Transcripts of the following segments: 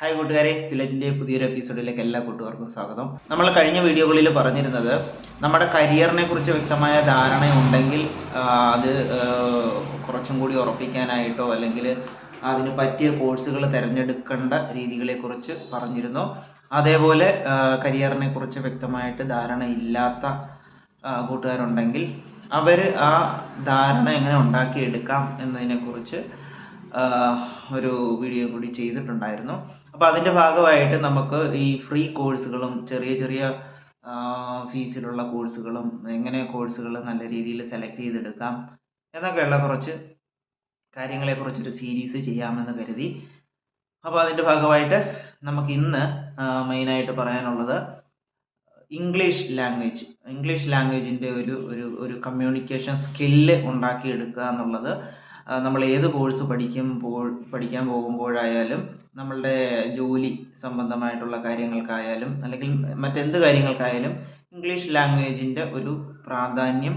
Hi കൂട്ടുകാരെ കിലറ്റിന്റെ പുതിയൊരു എപ്പിസോഡിലേക്ക് എല്ലാ കൂട്ടുകാർക്കും സ്വാഗതം. നമ്മൾ കഴിഞ്ഞ വീഡിയോകളിൽ പറഞ്ഞിരുന്നത് നമ്മുടെ കരിയറിനെ കുറിച്ച് വ്യക്തമായ ധാരണ ഉണ്ടെങ്കിൽ അത് കുറച്ചും കൂടി ഉറപ്പിക്കാനായിട്ടോ അല്ലെങ്കിൽ അതിന് പറ്റിയ കോഴ്സുകൾ തിരഞ്ഞെടുക്കേണ്ട രീതികളെക്കുറിച്ച് പറഞ്ഞിരുന്നു. അതേപോലെ കരിയറിനെ കുറിച്ച് വ്യക്തമായിട്ട് ധാരണ ഇല്ലാത്ത കൂട്ടുകാരുണ്ടെങ്കിൽ അവർ ആ ധാരണ എങ്ങനെ ഉണ്ടാക്കിയെടുക്കാം എന്നതിനെക്കുറിച്ച് ഒരു വീഡിയോ കൂടി ചെയ്തിട്ടുണ്ടായിരുന്നു. അപ്പോൾ അതിന്റെ ഭാഗമായിട്ട് നമുക്ക് ഈ ഫ്രീ കോഴ്സുകളും ചെറിയ ചെറിയ ഫീസിലുള്ള കോഴ്സുകളും എങ്ങനെ കോഴ്സുകൾ നല്ല രീതിയിൽ സെലക്ട് ചെയ്തെടുക്കാം എന്നൊക്കെയുള്ള കുറച്ച് കാര്യങ്ങളെക്കുറിച്ചൊരു സീരീസ് ചെയ്യാമെന്ന് കരുതി. അപ്പോൾ അതിന്റെ ഭാഗമായിട്ട് നമുക്ക് ഇന്ന് മെയിനായിട്ട് പറയാനുള്ളത് ഇംഗ്ലീഷ് ലാംഗ്വേജ് ഇംഗ്ലീഷ് ലാംഗ്വേജിന്റെ ഒരു ഒരു ഒരു കമ്മ്യൂണിക്കേഷൻ സ്കില്ല് ഉണ്ടാക്കിയെടുക്കുക എന്നുള്ളത് നമ്മൾ ഏത് കോഴ്സ് പഠിക്കുമ്പോൾ പഠിക്കാൻ പോകുമ്പോഴായാലും നമ്മളുടെ ജോലി സംബന്ധമായിട്ടുള്ള കാര്യങ്ങൾക്കായാലും അല്ലെങ്കിൽ മറ്റെന്ത് കാര്യങ്ങൾക്കായാലും ഇംഗ്ലീഷ് ലാംഗ്വേജിന്റെ ഒരു പ്രാധാന്യം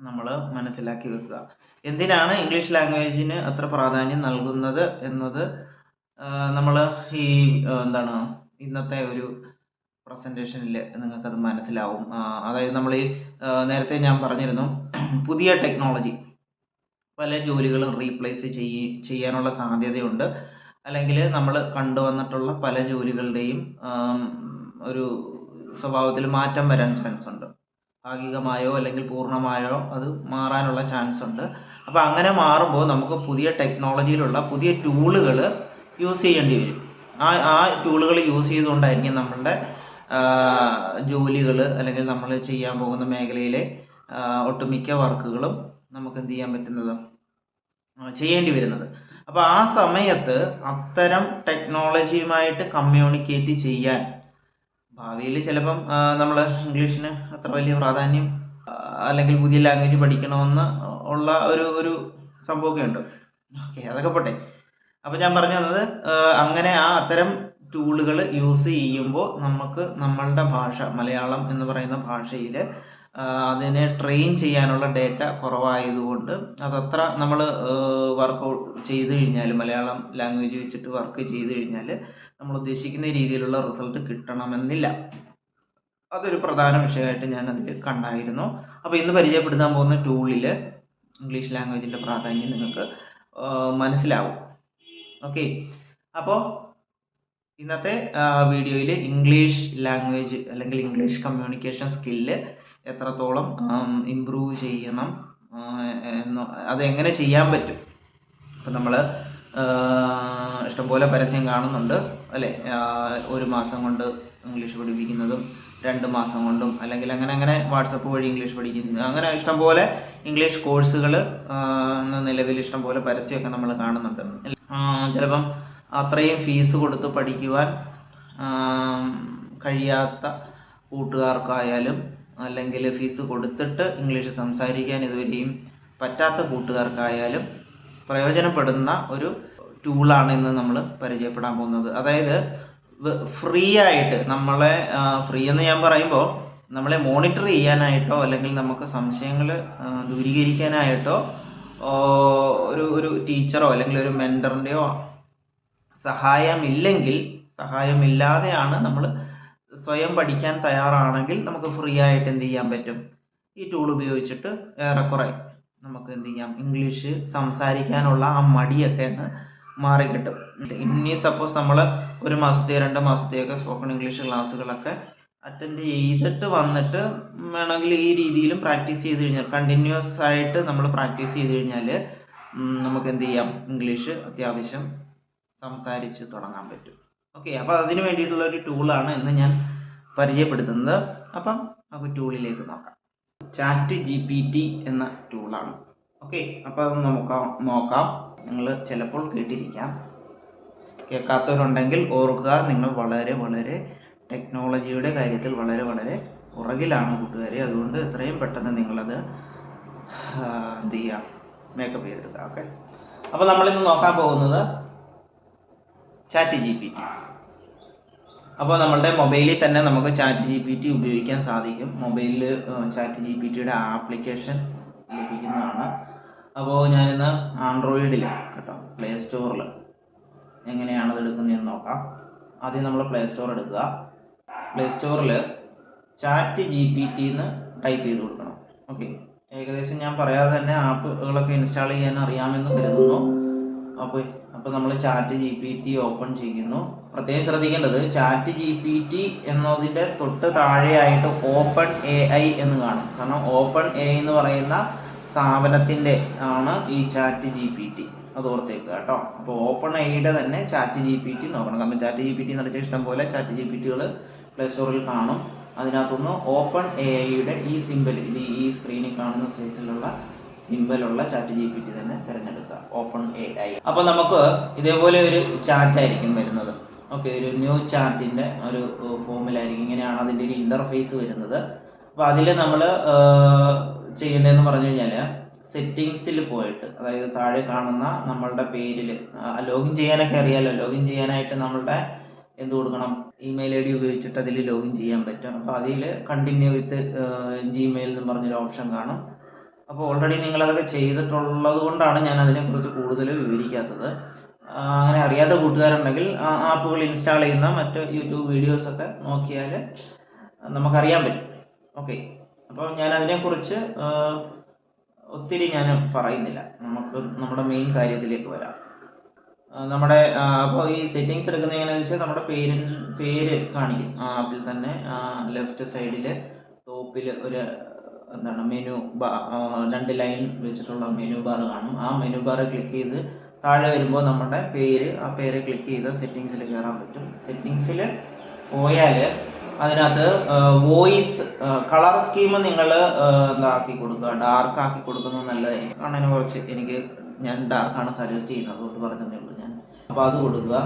നമ്മൾ മനസ്സിലാക്കി വെക്കുക. എന്തിനാണ് ഇംഗ്ലീഷ് ലാംഗ്വേജിന് അത്ര പ്രാധാന്യം നൽകുന്നത് എന്നത് നമ്മൾ ഈ എന്താണ് ഇന്നത്തെ ഒരു പ്രസന്റേഷനിൽ നിങ്ങൾക്കത് മനസ്സിലാവും. അതായത് നമ്മൾ നേരത്തെ ഞാൻ പറഞ്ഞിരുന്നു പുതിയ ടെക്നോളജി. പല ജോലികളും റീപ്ലേസ് ചെയ്യ ചെയ്യാനുള്ള സാധ്യതയുണ്ട്. അല്ലെങ്കിൽ നമ്മൾ കണ്ടുവന്നിട്ടുള്ള പല ജോലികളുടെയും ഒരു സ്വഭാവത്തിൽ മാറ്റം വരാൻ ചാൻസ് ഉണ്ട്. ഭാഗികമായോ അല്ലെങ്കിൽ പൂർണമായോ അത് മാറാനുള്ള ചാൻസ് ഉണ്ട്. അപ്പോൾ അങ്ങനെ മാറുമ്പോൾ നമുക്ക് പുതിയ ടെക്നോളജിയിലുള്ള പുതിയ ടൂളുകൾ യൂസ് ചെയ്യേണ്ടി വരും. ആ ആ ടൂളുകൾ യൂസ് ചെയ്തുകൊണ്ടായിരിക്കും നമ്മളുടെ ജോലികൾ അല്ലെങ്കിൽ നമ്മൾ ചെയ്യാൻ പോകുന്ന മേഖലയിലെ ഒട്ടുമിക്ക വർക്കുകളും നമുക്ക് എന്ത് ചെയ്യാൻ പറ്റുന്നത് ചെയ്യേണ്ടി വരുന്നത്. അപ്പോൾ ആ സമയത്ത് അത്തരം ടെക്നോളജിയുമായിട്ട് കമ്മ്യൂണിക്കേറ്റ് ചെയ്യാൻ ഭാവിയിൽ ചിലപ്പം നമ്മൾ ഇംഗ്ലീഷിന് അത്ര വലിയ പ്രാധാന്യം അല്ലെങ്കിൽ പുതിയ ലാംഗ്വേജ് പഠിക്കണമെന്ന് ഉള്ള ഒരു ഒരു സംഭവമൊക്കെ ഉണ്ട്. ഓക്കെ അതൊക്കെ പോട്ടെ. അപ്പോൾ ഞാൻ പറഞ്ഞു തന്നത് അങ്ങനെ ആ അത്തരം ടൂളുകൾ യൂസ് ചെയ്യുമ്പോൾ നമുക്ക് നമ്മളുടെ ഭാഷ മലയാളം എന്ന് പറയുന്ന ഭാഷയിൽ അതിനെ ട്രെയിൻ ചെയ്യാനുള്ള ഡേറ്റ കുറവായതുകൊണ്ട് അതത്ര നമ്മൾ വർക്ക് ചെയ്ത് കഴിഞ്ഞാൽ മലയാളം ലാംഗ്വേജ് വെച്ചിട്ട് വർക്ക് ചെയ്ത് കഴിഞ്ഞാൽ നമ്മൾ ഉദ്ദേശിക്കുന്ന രീതിയിലുള്ള റിസൾട്ട് കിട്ടണമെന്നില്ല. അതൊരു പ്രധാന വിഷയമായിട്ട് ഞാൻ അതിൽ കണ്ടായിരുന്നു. അപ്പോൾ ഇന്ന് പരിചയപ്പെടുത്താൻ പോകുന്ന ടൂളിൽ ഇംഗ്ലീഷ് ലാംഗ്വേജിന്റെ പ്രാധാന്യം നിങ്ങൾക്ക് മനസ്സിലാവും. ഓക്കെ. അപ്പോൾ ഇന്നത്തെ വീഡിയോയിൽ ഇംഗ്ലീഷ് ലാംഗ്വേജ് അല്ലെങ്കിൽ ഇംഗ്ലീഷ് കമ്മ്യൂണിക്കേഷൻ സ്കില്ല് എത്രത്തോളം ഇമ്പ്രൂവ് ചെയ്യണം എന്ന് അതെങ്ങനെ ചെയ്യാൻ പറ്റും? ഇപ്പം നമ്മൾ ഇഷ്ടംപോലെ പരസ്യം കാണുന്നുണ്ട് അല്ലേ? ഒരു മാസം കൊണ്ട് ഇംഗ്ലീഷ് പഠിപ്പിക്കുന്നതും രണ്ട് മാസം കൊണ്ടും അല്ലെങ്കിൽ അങ്ങനെ അങ്ങനെ വാട്സപ്പ് വഴി ഇംഗ്ലീഷ് പഠിക്കുന്നു അങ്ങനെ ഇഷ്ടംപോലെ ഇംഗ്ലീഷ് കോഴ്സുകൾ നിലവിൽ ഇഷ്ടംപോലെ പരസ്യമൊക്കെ നമ്മൾ കാണുന്നുണ്ട്. ചിലപ്പം അത്രയും ഫീസ് കൊടുത്ത് പഠിക്കുവാൻ കഴിയാത്ത കൂട്ടുകാർക്കായാലും അല്ലെങ്കിൽ ഫീസ് കൊടുത്തിട്ട് ഇംഗ്ലീഷ് സംസാരിക്കാൻ ഇതുവരെയും പറ്റാത്ത കൂട്ടുകാർക്കായാലും പ്രയോജനപ്പെടുന്ന ഒരു ടൂളാണ് ഇന്ന് നമ്മൾ പരിചയപ്പെടാൻ പോകുന്നത്. അതായത് ഫ്രീ ആയിട്ട് നമ്മളെ ഫ്രീ എന്ന് ഞാൻ പറയുമ്പോൾ നമ്മളെ മോണിറ്റർ ചെയ്യാനായിട്ടോ അല്ലെങ്കിൽ നമുക്ക് സംശയങ്ങൾ ദൂരീകരിക്കാനായിട്ടോ ഒരു ഒരു ടീച്ചറോ അല്ലെങ്കിൽ ഒരു മെന്ററിന്റെയോ സഹായമില്ലെങ്കിൽ സഹായമില്ലാതെയാണ് നമ്മൾ സ്വയം പഠിക്കാൻ തയ്യാറാണെങ്കിൽ നമുക്ക് ഫ്രീ ആയിട്ട് എന്ത് ചെയ്യാൻ പറ്റും? ഈ ടൂൾ ഉപയോഗിച്ചിട്ട് ഏറെക്കുറെ നമുക്ക് എന്ത് ചെയ്യാം? ഇംഗ്ലീഷ് സംസാരിക്കാനുള്ള ആ മടിയൊക്കെ അങ്ങ് മാറിക്കിട്ടും. ഇനി സപ്പോസ് നമ്മൾ ഒരു മാസത്തെ രണ്ട് മാസത്തെയൊക്കെ സ്പോക്കൺ ഇംഗ്ലീഷ് ക്ലാസ്സുകളൊക്കെ അറ്റൻഡ് ചെയ്തിട്ട് വന്നിട്ട് വേണമെങ്കിൽ ഈ രീതിയിലും പ്രാക്ടീസ് ചെയ്ത് കഴിഞ്ഞാൽ കണ്ടിന്യൂസ് ആയിട്ട് നമ്മൾ പ്രാക്ടീസ് ചെയ്ത് കഴിഞ്ഞാൽ നമുക്ക് എന്ത് ചെയ്യാം? ഇംഗ്ലീഷ് അത്യാവശ്യം സംസാരിച്ച് തുടങ്ങാൻ പറ്റും. ഓക്കെ അപ്പോൾ അതിന് വേണ്ടിയിട്ടുള്ള ഒരു ടൂളാണ് ഇന്ന് ഞാൻ പരിചയപ്പെടുത്തുന്നത്. അപ്പം നമുക്ക് ടൂളിലേക്ക് നോക്കാം. ചാറ്റ് ജി പി ടി എന്ന ടൂളാണ് ഓക്കെ അപ്പോൾ അത് നമുക്ക് നോക്കാം. നിങ്ങൾ ചിലപ്പോൾ കേട്ടിരിക്കാം. കേൾക്കാത്തവരുണ്ടെങ്കിൽ ഓർക്കുക നിങ്ങൾ വളരെ വളരെ ടെക്നോളജിയുടെ കാര്യത്തിൽ വളരെ വളരെ പുറകിലാണ് കൂട്ടുകാരെ. അതുകൊണ്ട് എത്രയും പെട്ടെന്ന് നിങ്ങളത് എന്ത് ചെയ്യുക മേക്കപ്പ് ചെയ്തെടുക്കുക. ഓക്കെ അപ്പോൾ നമ്മളിന്ന് നോക്കാൻ പോകുന്നത് ചാറ്റ് ജി പി ടി അപ്പോൾ നമ്മുടെ മൊബൈലിൽ തന്നെ നമുക്ക് ചാറ്റ് ജി പി ടി ഉപയോഗിക്കാൻ സാധിക്കും. മൊബൈലിൽ ചാറ്റ് ജി പി ടിയുടെ ആപ്ലിക്കേഷൻ ലഭിക്കുന്നതാണ്. അപ്പോൾ ഞാനിന്ന് ആൻഡ്രോയിഡിൽ കേട്ടോ പ്ലേ സ്റ്റോറിൽ എങ്ങനെയാണ് അത് എടുക്കുന്നതെന്ന് നോക്കാം. ആദ്യം നമ്മൾ പ്ലേ സ്റ്റോർ എടുക്കുക. പ്ലേ സ്റ്റോറിൽ ചാറ്റ് ജി പി ടി എന്ന് ടൈപ്പ് ചെയ്ത് കൊടുക്കണം. ഓക്കെ. ഏകദേശം ഞാൻ പറയാതെ തന്നെ ആപ്പുകളൊക്കെ ഇൻസ്റ്റാൾ ചെയ്യാൻ അറിയാമെന്ന് കരുതുന്നു. അപ്പോൾ അപ്പോൾ നമ്മൾ chat G P T open ചെയ്യുന്നു. പ്രത്യേകം ശ്രദ്ധിക്കേണ്ടത് ചാറ്റ് ജി പി ടി എന്നതിന്റെ തൊട്ട് താഴെയായിട്ട് ഓപ്പൺ എ ഐ എന്ന് കാണും. കാരണം ഓപ്പൺ എ എന്ന് പറയുന്ന സ്ഥാപനത്തിന്റെ ആണ് ഈ ചാറ്റ് ജി പി ടി അത് ഓർത്തേക്കുക കേട്ടോ. അപ്പോൾ ഓപ്പൺ ഐയുടെ തന്നെ ചാറ്റ് ജി പി ടി നോക്കണം. കാരണം ചാറ്റ് ജി പി ടി എന്ന് ഇഷ്ടം പോലെ ചാറ്റ് ജി പി ടികൾ പ്ലേ സ്റ്റോറിൽ കാണും. അതിനകത്തുനിന്ന് ഓപ്പൺ എ ഐയുടെ ഈ സിമ്പിൾ ഇത് ഈ സ്ക്രീനിൽ കാണുന്ന സൈസിലുള്ള സിമ്പലുള്ള ചാറ്റ് ജി പി ടി തന്നെ തിരഞ്ഞെടുക്കുക. ഓപ്പൺ എ ഐ അപ്പോൾ നമുക്ക് ഇതേപോലെ ഒരു ചാറ്റ് ആയിരിക്കും വരുന്നത്. ഓക്കെ ഒരു ന്യൂ ചാറ്റിന്റെ ഒരു ഫോമിലായിരിക്കും. ഇങ്ങനെയാണ് അതിന്റെ ഒരു ഇന്റർഫേസ് വരുന്നത്. അപ്പോൾ അതിൽ നമ്മൾ ചെയ്യേണ്ടതെന്ന് പറഞ്ഞു കഴിഞ്ഞാൽ സെറ്റിങ്സിൽ പോയിട്ട് അതായത് താഴെ കാണുന്ന നമ്മളുടെ പേരിൽ ലോഗിൻ ചെയ്യാനൊക്കെ അറിയാലോ. ലോഗിൻ ചെയ്യാനായിട്ട് നമ്മളുടെ എന്ത് കൊടുക്കണം? ഇമെയിൽ ഐ ഡി ഉപയോഗിച്ചിട്ട് അതിൽ ലോഗിൻ ചെയ്യാൻ പറ്റും. അപ്പോൾ അതിൽ കണ്ടിന്യൂ വിത്ത് ജിമെയിൽ എന്ന് പറഞ്ഞൊരു ഓപ്ഷൻ കാണും. അപ്പോൾ ഓൾറെഡി നിങ്ങളതൊക്കെ ചെയ്തിട്ടുള്ളത് കൊണ്ടാണ് ഞാൻ അതിനെക്കുറിച്ച് കൂടുതൽ വിവരിക്കാത്തത്. അങ്ങനെ അറിയാത്ത കൂട്ടുകാരുണ്ടെങ്കിൽ ആ ആപ്പുകൾ ഇൻസ്റ്റാൾ ചെയ്യുന്ന മറ്റ് യൂട്യൂബ് വീഡിയോസൊക്കെ നോക്കിയാൽ നമുക്കറിയാൻ പറ്റും. ഓക്കെ അപ്പോൾ ഞാൻ അതിനെക്കുറിച്ച് ഒത്തിരി ഞാൻ പറയുന്നില്ല. നമുക്ക് നമ്മുടെ മെയിൻ കാര്യത്തിലേക്ക് വരാം. നമ്മുടെ അപ്പോൾ ഈ സെറ്റിങ്സ് എടുക്കുന്ന എങ്ങനെയാണെന്ന് വെച്ചാൽ നമ്മുടെ പേര് പേര് കാണിക്കും. ആ ആപ്പിൽ തന്നെ ലെഫ്റ്റ് സൈഡിൽ ടോപ്പിൽ ഒരു എന്താണ് മെനു രണ്ട് ലൈൻ വെച്ചിട്ടുള്ള മെനു ബാർ കാണും. ആ മെനു ബാർ ക്ലിക്ക് ചെയ്ത് താഴെ വരുമ്പോൾ നമ്മുടെ പേര് ആ പേര് ക്ലിക്ക് ചെയ്ത് സെറ്റിങ്സിൽ കയറാൻ പറ്റും. സെറ്റിങ്സിൽ പോയാൽ അതിനകത്ത് വോയിസ് കളർ സ്കീം നിങ്ങൾ എന്താക്കി കൊടുക്കുക. ഡാർക്ക് ആക്കി കൊടുക്കുന്നത് നല്ലതായിരിക്കും. കാരണം അതിനെ കുറച്ച് എനിക്ക് ഞാൻ ഡാർക്കാണ് സജസ്റ്റ് ചെയ്യുന്നത്. അതുകൊണ്ട് പറഞ്ഞതേ ഉള്ളൂ ഞാൻ. അപ്പോൾ അത് കൊടുക്കുക.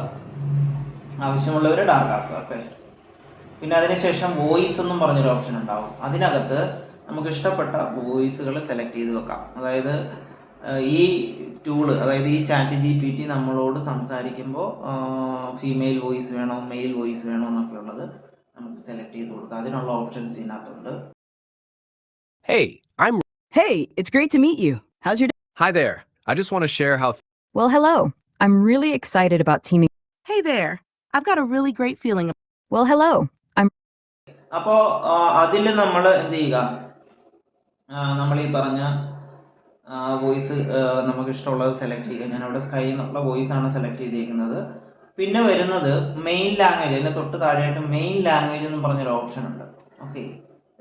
ആവശ്യമുള്ളവർ ഡാർക്ക് ആക്കുക ഓക്കെ പിന്നെ അതിനുശേഷം വോയിസ് എന്നും പറഞ്ഞൊരു ഓപ്ഷൻ ഉണ്ടാവും. അതിനകത്ത് നമുക്ക് ഇഷ്ടപ്പെട്ട വോയിസുകൾ സെലക്ട് ചെയ്ത് വെക്കാം അതായത് ഈ ടൂൾ അതായത് ഈ ചാറ്റ് ജി പി ടി നമ്മളോട് സംസാരിക്കുമ്പോൾ ഫീമെയിൽ വോയിസ് വേണോ മെയിൽ വോയിസ് വേണോ എന്നൊക്കെ ഉള്ളത് നമുക്ക് സെലക്ട് ചെയ്ത് കൊടുക്കാം അതിനുള്ള ഓപ്ഷൻസ് ഇതിനകത്തുണ്ട് Hey, I'm. Hey, it's great to meet you. How's your day? Hi there. I just want to share how. Well, hello. I'm really excited about teaming. Hey there. I've got a really great feeling. Well, hello. I'm അപ്പോൾ അതിൽ നമ്മൾ എന്ത് ചെയ്യുക നമ്മൾ ഈ പറഞ്ഞ voice നമുക്ക് ഇഷ്ടമുള്ളത് സെലക്ട് ചെയ്യുക ഞാൻ അവിടെ സ്കൈ എന്നുള്ള വോയിസ് ആണ് സെലക്ട് ചെയ്തിരിക്കുന്നത് പിന്നെ വരുന്നത് മെയിൻ ലാംഗ്വേജ് അതിന് തൊട്ട് താഴെയായിട്ട് മെയിൻ ലാംഗ്വേജ് എന്ന് പറഞ്ഞൊരു ഓപ്ഷൻ ഉണ്ട്. ഓക്കെ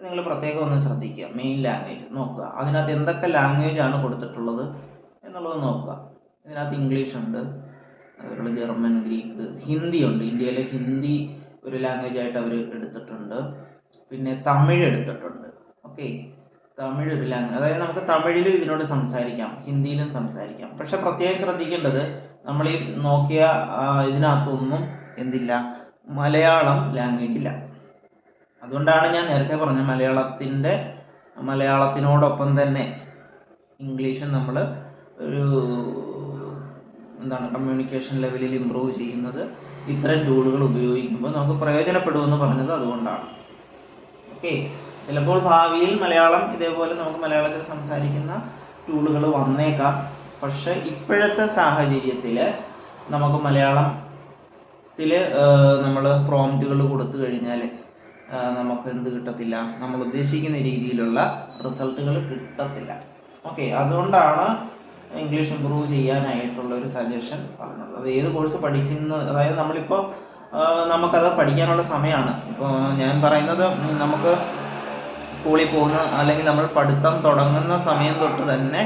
നിങ്ങൾ പ്രത്യേകം ഒന്ന് ശ്രദ്ധിക്കുക. മെയിൻ ലാംഗ്വേജ് നോക്കുക. അതിനകത്ത് എന്തൊക്കെ ലാംഗ്വേജ് ആണ് കൊടുത്തിട്ടുള്ളത് എന്നുള്ളത് നോക്കുക. ഇതിനകത്ത് ഇംഗ്ലീഷ് ഉണ്ട് അതുപോലെ ജർമ്മൻ ഗ്രീക്ക് ഹിന്ദി ഉണ്ട്. ഇന്ത്യയിലെ ഹിന്ദി ഒരു ലാംഗ്വേജ് ആയിട്ട് അവർ എടുത്തിട്ടുണ്ട്. പിന്നെ തമിഴ് എടുത്തിട്ടുണ്ട്. ഓക്കെ തമിഴ് ഒരു ലാംഗ്വേജ് അതായത് നമുക്ക് തമിഴിലും ഇതിനോട് സംസാരിക്കാം ഹിന്ദിയിലും സംസാരിക്കാം. പക്ഷെ പ്രത്യേകം ശ്രദ്ധിക്കേണ്ടത് നമ്മൾ ഈ നോക്കിയ ഇതിനകത്തൊന്നും എന്തില്ല മലയാളം ലാംഗ്വേജ് ഇല്ല. അതുകൊണ്ടാണ് ഞാൻ നേരത്തെ പറഞ്ഞ മലയാളത്തിന്റെ മലയാളത്തിനോടൊപ്പം തന്നെ ഇംഗ്ലീഷും നമ്മൾ ഒരു എന്താണ് കമ്മ്യൂണിക്കേഷൻ ലെവലിൽ ഇമ്പ്രൂവ് ചെയ്യുന്നത് ഇത്തരം ടൂളുകൾ ഉപയോഗിക്കുമ്പോൾ നമുക്ക് പ്രയോജനപ്പെടുമെന്ന് പറഞ്ഞത് അതുകൊണ്ടാണ്. ഓക്കെ ചിലപ്പോൾ ഭാവിയിൽ മലയാളം ഇതേപോലെ നമുക്ക് മലയാളത്തിൽ സംസാരിക്കുന്ന ടൂളുകൾ വന്നേക്കാം. പക്ഷെ ഇപ്പോഴത്തെ സാഹചര്യത്തിൽ നമുക്ക് മലയാളം മലയാളത്തിൽ നമ്മൾ പ്രോംപ്റ്റുകൾ കൊടുത്തു കഴിഞ്ഞാൽ നമുക്ക് എന്ത് കിട്ടത്തില്ല. നമ്മൾ ഉദ്ദേശിക്കുന്ന രീതിയിലുള്ള റിസൾട്ടുകൾ കിട്ടത്തില്ല. ഓക്കെ അതുകൊണ്ടാണ് ഇംഗ്ലീഷ് ഇമ്പ്രൂവ് ചെയ്യാനായിട്ടുള്ള ഒരു സജഷൻ പറഞ്ഞത്. അത് ഏത് കോഴ്സ് പഠിക്കുന്ന അതായത് നമ്മളിപ്പോൾ നമുക്കത് പഠിക്കാനുള്ള സമയമാണ്. ഇപ്പോൾ ഞാൻ പറയുന്നത് നമുക്ക് സ്കൂളിൽ പോകുന്ന അല്ലെങ്കിൽ നമ്മൾ പഠിത്തം തുടങ്ങുന്ന സമയം തൊട്ട് തന്നെ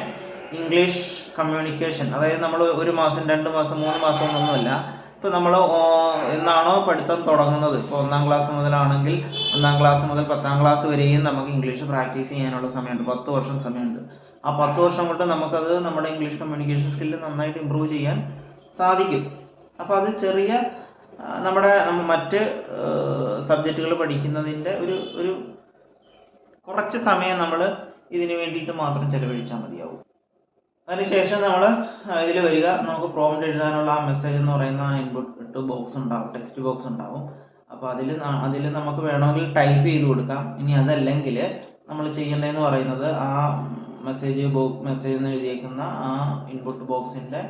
ഇംഗ്ലീഷ് കമ്മ്യൂണിക്കേഷൻ അതായത് നമ്മൾ ഒരു മാസം രണ്ട് മാസം മൂന്ന് മാസം ഒന്നുമല്ല ഇപ്പോൾ നമ്മൾ എന്നാണോ പഠിത്തം തുടങ്ങുന്നത്? ഇപ്പോൾ ഒന്നാം ക്ലാസ് മുതലാണെങ്കിൽ ഒന്നാം ക്ലാസ് മുതൽ പത്താം ക്ലാസ് വരെയും നമുക്ക് ഇംഗ്ലീഷ് പ്രാക്ടീസ് ചെയ്യാനുള്ള സമയമുണ്ട്. പത്ത് വർഷം സമയമുണ്ട്. ആ പത്ത് വർഷം കൊണ്ട് നമുക്കത് നമ്മുടെ ഇംഗ്ലീഷ് കമ്മ്യൂണിക്കേഷൻ സ്കില്ല് നന്നായിട്ട് ഇമ്പ്രൂവ് ചെയ്യാൻ സാധിക്കും. അപ്പോൾ അത് ചെറിയ നമ്മുടെ നമ്മ മറ്റ് സബ്ജക്റ്റുകൾ പഠിക്കുന്നതിന്റെ ഒരു ഒരു കുറച്ച് സമയം നമ്മൾ ഇതിന് വേണ്ടിയിട്ട് മാത്രം ചിലവഴിച്ചാൽ മതിയാവും. അതിനുശേഷം നമ്മൾ ഇതിൽ വരിക. നമുക്ക് പ്രോംപ്റ്റ് എഴുതാനുള്ള ആ മെസ്സേജ് എന്ന് പറയുന്ന ഇൻപുട്ട് ബോക്സ് ഉണ്ടാവും ടെക്സ്റ്റ് ബോക്സ് ഉണ്ടാവും. അപ്പോൾ അതിൽ അതിൽ നമുക്ക് വേണമെങ്കിൽ ടൈപ്പ് ചെയ്ത് കൊടുക്കാം. ഇനി അതല്ലെങ്കിൽ നമ്മൾ ചെയ്യേണ്ടതെന്ന് പറയുന്നത് ആ മെസ്സേജ് ബോ മെസ്സേജ് എന്ന് എഴുതിയേക്കുന്ന ആ ഇൻപുട്ട് ബോക്സിന്റെ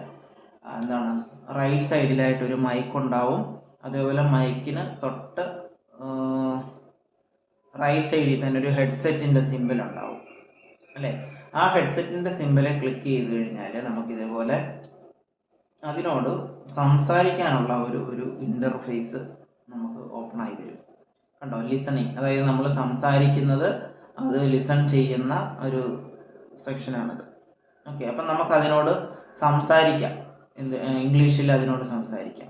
എന്താണ് റൈറ്റ് സൈഡിലായിട്ട് ഒരു മൈക്ക് ഉണ്ടാവും. അതേപോലെ മൈക്കിന് തൊട്ട് റൈറ്റ് സൈഡിൽ തന്നെ ഒരു ഹെഡ്സെറ്റിന്റെ സിമ്പിൾ ഉണ്ടാവും. അല്ലേ? ആ ഹെഡ്സെറ്റിന്റെ സിമ്പിളെ ക്ലിക്ക് ചെയ്ത് കഴിഞ്ഞാൽ നമുക്ക് ഇതേപോലെ അതിനോട് സംസാരിക്കാനുള്ള ഒരു ഒരു ഇന്റർഫേസ് നമുക്ക് ഓപ്പൺ ആയി വരും. കണ്ടോ? ലിസണിങ് അതായത് നമ്മൾ സംസാരിക്കുന്നത് അത് ലിസൺ ചെയ്യുന്ന ഒരു സെക്ഷനാണിത് ഓക്കെ അപ്പം നമുക്ക് അതിനോട് സംസാരിക്കാം. എന്ത് ഇംഗ്ലീഷിൽ അതിനോട് സംസാരിക്കാം.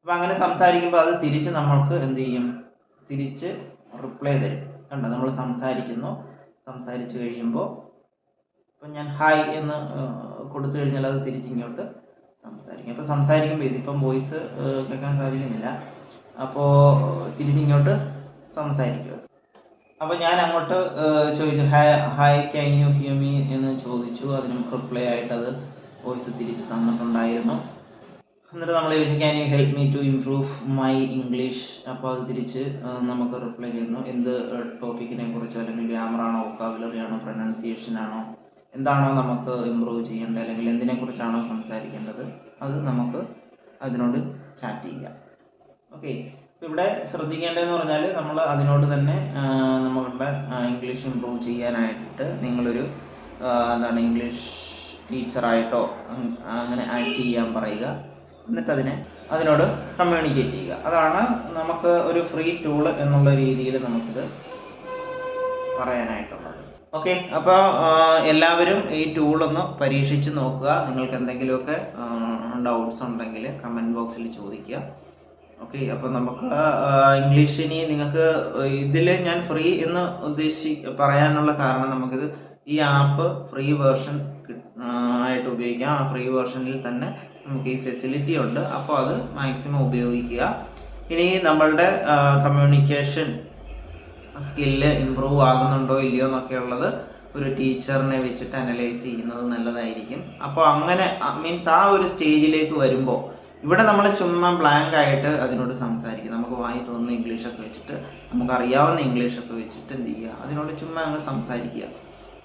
അപ്പം അങ്ങനെ സംസാരിക്കുമ്പോൾ അത് തിരിച്ച് നമ്മൾക്ക് എന്ത് ചെയ്യും? തിരിച്ച് റിപ്ലൈ തരും. കണ്ടോ? നമ്മൾ സംസാരിക്കുന്നു. സംസാരിച്ചു കഴിയുമ്പോൾ ഇപ്പം ഞാൻ ഹായ് എന്ന് കൊടുത്തു കഴിഞ്ഞാൽ അത് തിരിച്ചിങ്ങോട്ട് സംസാരിക്കും. അപ്പോൾ സംസാരിക്കുമ്പോൾ ഇതിപ്പം വോയിസ് കേൾക്കാൻ സാധിക്കുന്നില്ല. അപ്പോൾ തിരിച്ചിങ്ങോട്ട് സംസാരിക്കും. അപ്പോൾ ഞാൻ അങ്ങോട്ട് ചോദിച്ചു hi hi can you hear me എന്ന് ചോദിച്ചു. അതിനും റിപ്ലൈ ആയിട്ട് അത് വോയിസ് തിരിച്ച് തന്നിട്ടുണ്ടായിരുന്നു. എന്നിട്ട് നമ്മൾ can you help me to improve my English അപ്പോൾ അത് തിരിച്ച് നമുക്ക് റിപ്ലൈ ചെയ്യുന്നു. എന്ത് ടോപ്പിക്കിനെ കുറിച്ചോ അല്ലെങ്കിൽ ഗ്രാമറാണോ വൊക്കാബുലറി ആണോ പ്രൊനൗൺസിയേഷൻ ആണോ എന്താണോ നമുക്ക് ഇമ്പ്രൂവ് ചെയ്യേണ്ടത് അല്ലെങ്കിൽ എന്തിനെക്കുറിച്ചാണോ സംസാരിക്കേണ്ടത് അത് നമുക്ക് അതിനോട് ചാറ്റ് ചെയ്യാം ഓക്കെ ഇവിടെ ശ്രദ്ധിക്കേണ്ടതെന്ന് പറഞ്ഞാൽ നമ്മൾ അതിനോട് തന്നെ നമ്മളുടെ ഇംഗ്ലീഷ് ഇമ്പ്രൂവ് ചെയ്യാനായിട്ട് നിങ്ങളൊരു എന്താണ് ഇംഗ്ലീഷ് ടീച്ചറായിട്ടോ അങ്- അങ്ങനെ ആക്ട് ചെയ്യാൻ പറയുക. എന്നിട്ട് അതിനെ അതിനോട് കമ്മ്യൂണിക്കേറ്റ് ചെയ്യുക. അതാണ് നമുക്ക് ഒരു ഫ്രീ ടൂൾ എന്നുള്ള രീതിയിൽ നമുക്കിത് പറയാനായിട്ടുള്ളത്. ഓക്കെ അപ്പോൾ എല്ലാവരും ഈ ടൂൾ ഒന്ന് പരീക്ഷിച്ച് നോക്കുക. നിങ്ങൾക്ക് എന്തെങ്കിലുമൊക്കെ ഡൗട്ട്സ് ഉണ്ടെങ്കിൽ കമന്റ് ബോക്സിൽ ചോദിക്കുക. ഓക്കെ അപ്പോൾ നമുക്ക് ഇംഗ്ലീഷിനി നിങ്ങൾക്ക് ഇതിൽ ഞാൻ ഫ്രീ എന്ന് ഉദ്ദേശി പറയാനുള്ള കാരണം നമുക്കിത് ഈ ആപ്പ് ഫ്രീ വേർഷൻ ആയിട്ട് ഉപയോഗിക്കാം. ആ ഫ്രീ വേർഷനിൽ തന്നെ നമുക്ക് ഈ ഫെസിലിറ്റി ഉണ്ട്. അപ്പോൾ അത് മാക്സിമം ഉപയോഗിക്കുക. ഇനി നമ്മളുടെ കമ്മ്യൂണിക്കേഷൻ സ്കില്ല് ഇമ്പ്രൂവ് ആകുന്നുണ്ടോ ഇല്ലയോ എന്നൊക്കെ ഉള്ളത് ഒരു ടീച്ചറിനെ വെച്ചിട്ട് അനലൈസ് ചെയ്യുന്നത് നല്ലതായിരിക്കും. അപ്പോൾ അങ്ങനെ മീൻസ് ആ ഒരു സ്റ്റേജിലേക്ക് വരുമ്പോൾ ഇവിടെ നമ്മൾ ചുമ്മാ ബ്ലാങ്ക് ആയിട്ട് അതിനോട് സംസാരിക്കും. നമുക്ക് വായി തോന്നുന്ന ഇംഗ്ലീഷൊക്കെ വെച്ചിട്ട് നമുക്ക് അറിയാവുന്ന ഇംഗ്ലീഷൊക്കെ വെച്ചിട്ട് എന്ത് ചെയ്യുക? അതിനോട് ചുമ്മാ അങ്ങ് സംസാരിക്കുക.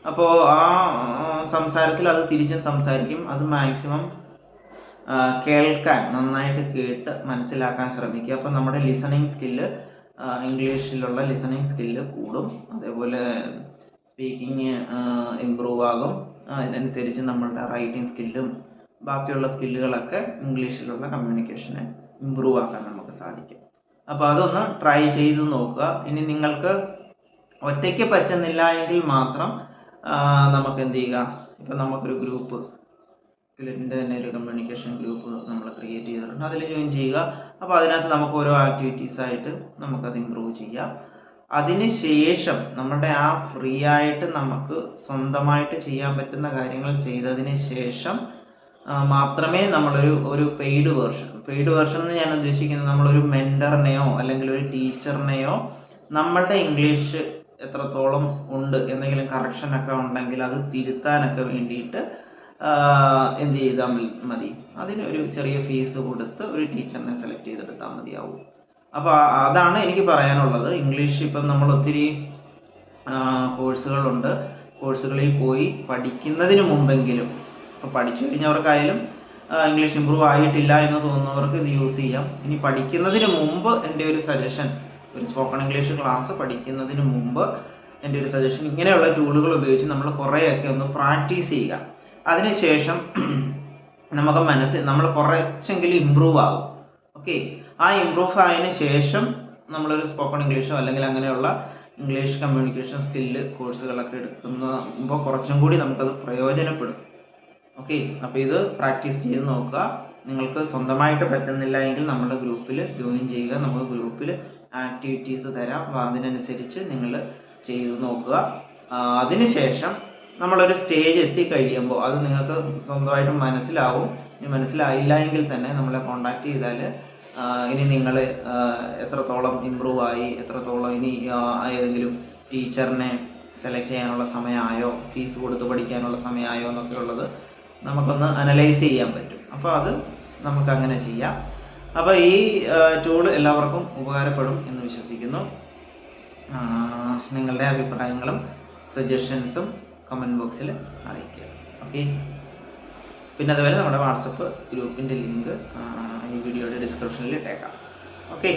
അപ്പോൾ ആ ആ, സംസാരത്തിൽ അത് തിരിച്ചും സംസാരിക്കും. അത് മാക്സിമം കേൾക്കാൻ നന്നായിട്ട് കേട്ട് മനസ്സിലാക്കാൻ ശ്രമിക്കുക. അപ്പം നമ്മുടെ ലിസണിങ് സ്കില്ല് ഇംഗ്ലീഷിലുള്ള ലിസണിങ് സ്കില്ല് കൂടും. അതേപോലെ സ്പീക്കിംഗ് ഇമ്പ്രൂവ് ആകും. അതിനനുസരിച്ച് നമ്മളുടെ റൈറ്റിംഗ് സ്കില്ലും ബാക്കിയുള്ള സ്കില്ലുകളൊക്കെ ഇംഗ്ലീഷിലുള്ള കമ്മ്യൂണിക്കേഷനെ ഇമ്പ്രൂവ് ആക്കാൻ നമുക്ക് സാധിക്കും. അപ്പോൾ അതൊന്ന് ട്രൈ ചെയ്ത് നോക്കുക. ഇനി നിങ്ങൾക്ക് ഒറ്റയ്ക്ക് പറ്റുന്നില്ല എങ്കിൽ മാത്രം നമുക്ക് എന്ത് ചെയ്യുക? ഇപ്പം നമുക്കൊരു ഗ്രൂപ്പ് കിലറ്റിന്റെ തന്നെ ഒരു കമ്മ്യൂണിക്കേഷൻ ഗ്രൂപ്പ് നമ്മൾ ക്രിയേറ്റ് ചെയ്തിട്ടുണ്ട്. അതിൽ ജോയിൻ ചെയ്യുക. അപ്പോൾ അതിനകത്ത് നമുക്ക് ഓരോ ആക്ടിവിറ്റീസ് ആയിട്ട് നമുക്കത് ഇമ്പ്രൂവ് ചെയ്യാം. അതിന് ശേഷം നമ്മുടെ ആ ഫ്രീ ആയിട്ട് നമുക്ക് സ്വന്തമായിട്ട് ചെയ്യാൻ പറ്റുന്ന കാര്യങ്ങൾ ചെയ്തതിന് ശേഷം മാത്രമേ നമ്മളൊരു ഒരു പെയ്ഡ് വേർഷൻ പെയ്ഡ് വേർഷൻ എന്ന് ഞാൻ ഉദ്ദേശിക്കുന്നത് നമ്മളൊരു മെന്ററിനെയോ അല്ലെങ്കിൽ ഒരു ടീച്ചറിനെയോ നമ്മളുടെ ഇംഗ്ലീഷ് എത്രത്തോളം ഉണ്ട് എന്തെങ്കിലും കറക്ഷൻ ഒക്കെ ഉണ്ടെങ്കിൽ അത് തിരുത്താനൊക്കെ വേണ്ടിയിട്ട് എന്ത് ചെയ്താൽ മതി- അതിന് ഒരു ചെറിയ ഫീസ് കൊടുത്ത് ഒരു ടീച്ചറിനെ സെലക്ട് ചെയ്തെടുത്താൽ മതിയാവും. അപ്പോൾ അതാണ് എനിക്ക് പറയാനുള്ളത്. ഇംഗ്ലീഷ് ഇപ്പം നമ്മൾ ഒത്തിരി കോഴ്സുകളുണ്ട് കോഴ്സുകളിൽ പോയി പഠിക്കുന്നതിന് മുമ്പെങ്കിലും ഇപ്പോൾ പഠിച്ചു കഴിഞ്ഞവർക്കായാലും ഇംഗ്ലീഷ് ഇമ്പ്രൂവ് ആയിട്ടില്ല എന്ന് തോന്നുന്നവർക്ക് ഇത് യൂസ് ചെയ്യാം. ഇനി പഠിക്കുന്നതിന് മുമ്പ് എന്റെ ഒരു സജഷൻ ഒരു സ്പോക്കൺ ഇംഗ്ലീഷ് ക്ലാസ് പഠിക്കുന്നതിന് മുമ്പ് എന്റെ ഒരു സജഷൻ ഇങ്ങനെയുള്ള ടൂളുകൾ ഉപയോഗിച്ച് നമ്മൾ കുറേയൊക്കെ ഒന്ന് പ്രാക്ടീസ് ചെയ്യുക. അതിനുശേഷം നമുക്ക് മനസ്സിൽ നമ്മൾ കുറച്ചെങ്കിലും ഇമ്പ്രൂവ് ആകും. ഓക്കെ ആ ഇമ്പ്രൂവ് ആയതിന് ശേഷം നമ്മളൊരു സ്പോക്കൺ ഇംഗ്ലീഷോ അല്ലെങ്കിൽ അങ്ങനെയുള്ള ഇംഗ്ലീഷ് കമ്മ്യൂണിക്കേഷൻ സ്കില്ല് കോഴ്സുകളൊക്കെ എടുക്കുമ്പോൾ കുറച്ചും കൂടി നമുക്കത് പ്രയോജനപ്പെടും. ഓക്കെ അപ്പോൾ ഇത് പ്രാക്ടീസ് ചെയ്ത് നോക്കുക. നിങ്ങൾക്ക് സ്വന്തമായിട്ട് പറ്റുന്നില്ല എങ്കിൽ നമ്മുടെ ഗ്രൂപ്പിൽ ജോയിൻ ചെയ്യുക. നമ്മൾ ഗ്രൂപ്പിൽ ആക്ടിവിറ്റീസ് തരാം. അപ്പോൾ അതിനനുസരിച്ച് നിങ്ങൾ ചെയ്ത് നോക്കുക. അതിനുശേഷം നമ്മളൊരു സ്റ്റേജ് എത്തി കഴിയുമ്പോൾ അത് നിങ്ങൾക്ക് സ്വന്തമായിട്ട് മനസ്സിലാവും. ഇനി മനസ്സിലായില്ല എങ്കിൽ തന്നെ നമ്മളെ കോണ്ടാക്ട് ചെയ്താൽ ഇനി നിങ്ങൾ എത്രത്തോളം ഇമ്പ്രൂവ് ആയി എത്രത്തോളം ഇനി ഏതെങ്കിലും ടീച്ചറിനെ സെലക്ട് ചെയ്യാനുള്ള സമയമായോ ഫീസ് കൊടുത്ത് പഠിക്കാനുള്ള സമയമായോ എന്നൊക്കെ ഉള്ളത് നമുക്കൊന്ന് അനലൈസ് ചെയ്യാൻ പറ്റും. അപ്പോൾ അത് നമുക്ക് അങ്ങനെ ചെയ്യാം. അപ്പോൾ ഈ ടൂൾ എല്ലാവർക്കും ഉപകാരപ്പെടും എന്ന് വിശ്വസിക്കുന്നു. നിങ്ങളുടെ അഭിപ്രായങ്ങളും സജഷൻസും കമന്റ് ബോക്സിൽ അറിയിക്കുക. ഓക്കെ പിന്നെ അതുപോലെ നമ്മുടെ വാട്സപ്പ് ഗ്രൂപ്പിന്റെ ലിങ്ക് ഈ വീഡിയോയുടെ ഡിസ്ക്രിപ്ഷനിൽ ഇട്ടേക്കാം. ഓക്കെ